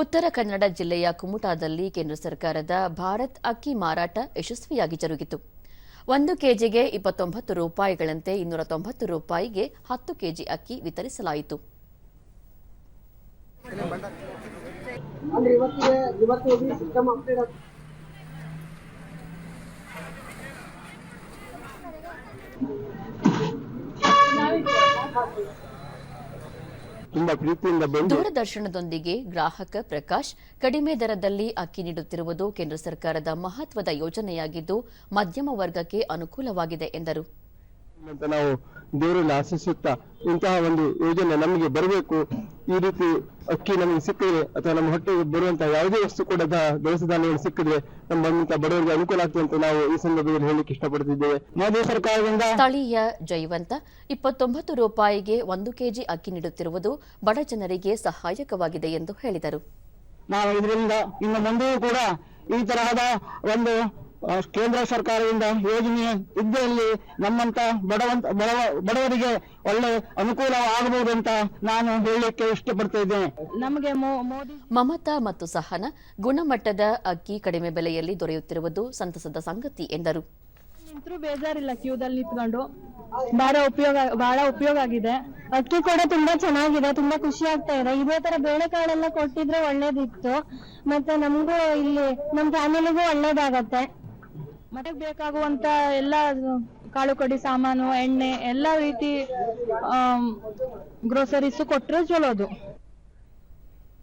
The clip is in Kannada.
ಉತ್ತರ ಕನ್ನಡ ಜಿಲ್ಲೆಯ ಕುಮುಟಾದಲ್ಲಿ ಕೇಂದ್ರ ಸರ್ಕಾರದ ಭಾರತ್ ಅಕ್ಕಿ ಮಾರಾಟ ಯಶಸ್ವಿಯಾಗಿ ಜರುಗಿತು. ಒಂದು ಕೆಜಿಗೆ ಇಪ್ಪತ್ತೊಂಬತ್ತು ರೂಪಾಯಿಗಳಂತೆ ಇನ್ನೂರ ತೊಂಬತ್ತು ರೂಪಾಯಿಗೆ ಹತ್ತು ಕೆಜಿ ಅಕ್ಕಿ ವಿತರಿಸಲಾಯಿತು. ತುಂಬಾ ಪ್ರೀತಿಯಿಂದ ಬಂದು ದೂರದರ್ಶನದೊಂದಿಗೆ ಗ್ರಾಹಕ ಪ್ರಕಾಶ್ ಕಡಿಮೆ ದರದಲ್ಲಿ ಅಕ್ಕಿ ನೀಡುತ್ತಿರುವುದು ಕೇಂದ್ರ ಸರ್ಕಾರದ ಮಹತ್ವದ ಯೋಜನೆಯಾಗಿದ್ದು ಮಧ್ಯಮ ವರ್ಗಕ್ಕೆ ಅನುಕೂಲವಾಗಿದೆ ಎಂದರು. ನಾವು ದೇವರಲ್ಲಿ ಆಶಿಸುತ್ತಾ ಇಂತಹ ಒಂದು ಯೋಜನೆ ನಮಗೆ ಬರಬೇಕು. ಈ ರೀತಿ ಅಕ್ಕಿ ನಮಗೆ ಸಿಕ್ಕಿದ್ರೆ ಅಥವಾ ನಮ್ಮ ಹೊಟ್ಟೆಗೆ ಬರುವಂತಹ ಯಾವುದೇ ವಸ್ತು ಕೂಡ ದವಸ ಧಾನ್ಯಗಳು ಸಿಕ್ಕಿದ್ರೆ ನಮ್ಮ ಬಡವರಿಗೆ ಅನುಕೂಲ ಆಗ್ತದೆ ಅಂತ ನಾವು ಈ ಸಂದರ್ಭದಲ್ಲಿ ಹೇಳಲಿಕ್ಕೆ ಇಷ್ಟಪಡ್ತಿದ್ದೇವೆ ಮೋದಿ ಸರ್ಕಾರದಿಂದ ಸ್ಥಳೀಯ ಜೈವಂತ ಇಪ್ಪತ್ತೊಂಬತ್ತು ರೂಪಾಯಿಗೆ ಒಂದು ಕೆಜಿ ಅಕ್ಕಿ ನೀಡುತ್ತಿರುವುದು ಬಡ ಜನರಿಗೆ ಸಹಾಯಕವಾಗಿದೆ ಎಂದು ಹೇಳಿದರು. ನಾವು ಇದರಿಂದ ಇನ್ನು ಮುಂದೆಯೂ ಕೂಡ ಈ ತರಹದ ಒಂದು ಕೇಂದ್ರ ಸರ್ಕಾರದಿಂದ ಯೋಜನೆ ಇದ್ದಲ್ಲಿ ನಮ್ಮಂತ ಬಡವಂತ ಬಡವ ಬಡವರಿಗೆ ಒಳ್ಳೆ ಅನುಕೂಲ ಆಗಬಹುದು ಅಂತ ನಾನು ಹೇಳಲಿಕ್ಕೆ ಇಷ್ಟಪಡ್ತಾ ಇದ್ದೇನೆ ನಮಗೆ ಮಮತಾ ಮತ್ತು ಸಹನ ಗುಣಮಟ್ಟದ ಅಕ್ಕಿ ಕಡಿಮೆ ಬೆಲೆಯಲ್ಲಿ ದೊರೆಯುತ್ತಿರುವುದು ಸಂತಸದ ಸಂಗತಿ ಎಂದರು. ನಿಂತರೂ ಬೇಜಾರಿಲ್ಲ ಕ್ಯೂದಲ್ಲಿ ನಿಂತ್ಕೊಂಡು. ಬಹಳ ಉಪಯೋಗ ಬಹಳ ಉಪಯೋಗ ಆಗಿದೆ. ಅಕ್ಕಿ ಕೂಡ ತುಂಬಾ ಚೆನ್ನಾಗಿದೆ ತುಂಬಾ ಖುಷಿ ಆಗ್ತಾ ಇದೆ. ಇದೇ ತರ ಬೇಳೆಕಾಳೆಲ್ಲ ಕೊಟ್ಟಿದ್ರೆ ಒಳ್ಳೇದಿತ್ತು. ಮತ್ತೆ ನಮಗೂ ಇಲ್ಲಿ ನಮ್ ಫ್ಯಾಮಿಲಿಗೂ ಒಳ್ಳೇದಾಗತ್ತೆ. ಮತ್ತೆ ಬೇಕಾಗುವಂತ ಎಲ್ಲ ಕಾಳು ಕಡಿ ಸಾಮಾನು ಎಣ್ಣೆ ಎಲ್ಲ ರೀತಿ ಗ್ರೋಸರೀಸ್ ಕೊಟ್ರೆ ಚಲೋದು.